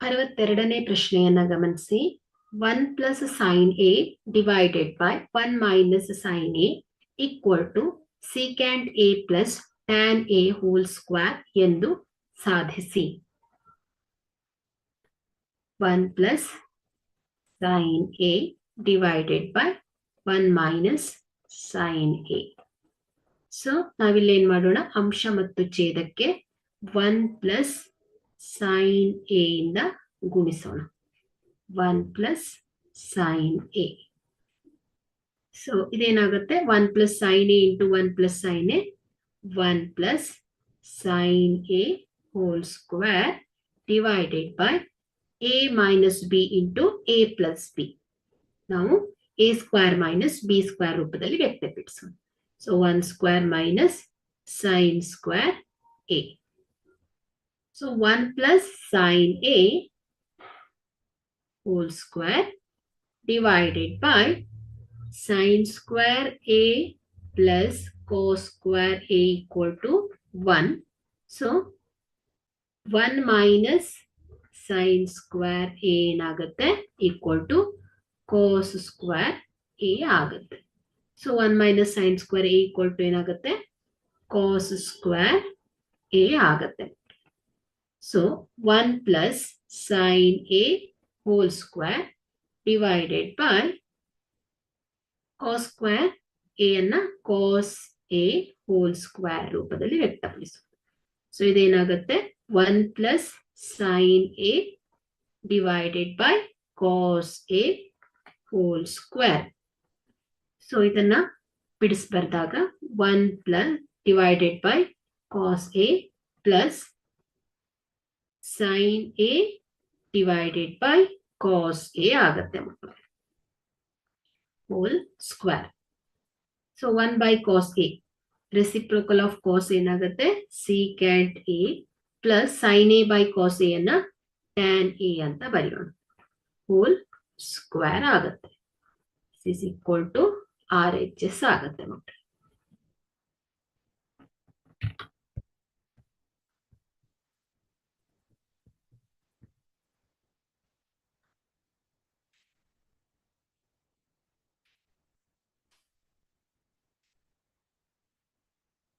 ಅರವತ್ತೆರಡನೇ ಪ್ರಶ್ನೆಯನ್ನ ಗಮನಿಸಿ. One plus sine A divided by one minus sine A equal to secant A plus tan A whole square ಎಂದು ಸಾಧಿಸಿ. One plus sine A divided by one minus sine A so ನಾವಿಲ್ಲಿ ಏನ್ ಮಾಡೋಣ? ಅಂಶ ಮತ್ತು ಛೇದಕ್ಕೆ ಒನ್ ಪ್ಲಸ್ ಸೈನ್ ಎ ಇಂದ ಗುಣಿಸೋಣ. One plus sine A so ಇದೇನಾಗುತ್ತೆ? One plus sine A into one plus sine A one plus sine A whole square divided by A minus B into A plus B ನಾವು A square minus B square ರೂಪದಲ್ಲಿ ವ್ಯಕ್ತಪಡಿಸೋಣ. So one square minus sine square A So 1 plus sine A whole square divided by sine square A plus cos square A equal to 1. So 1 minus sine square A ಏನಾಗುತ್ತೆ equal to cos square A ಆಗುತ್ತೆ. So 1 minus sine square A equal to ಏನಾಗುತ್ತೆ cos square A ಆಗುತ್ತೆ. So 1 plus sine A whole square divided by cos square A ಅನ್ನ cos A whole square ರೂಪದಲ್ಲಿ ವ್ಯಕ್ತಪಡಿಸೋದು. So ಇದೇನಾಗುತ್ತೆ? One plus sine A divided by cos A whole square so ಇದನ್ನ ಬಿಡಿಸ್ಬರ್ದಾಗ one plus divided by cos A plus sine A divided by cos A ಆಗುತ್ತೆ ಮಕ್ಕಳು. Whole square so one by cos A reciprocal of cos ಏನಾಗುತ್ತೆ? Secant A plus sine A by cos A ಅನ್ನ tan A ಅಂತ ಬರೆಯೋಣ. Whole square ಆಗುತ್ತೆ. Is equal to R H S ಆಗತ್ತೆ ಮಕ್ಕಳು.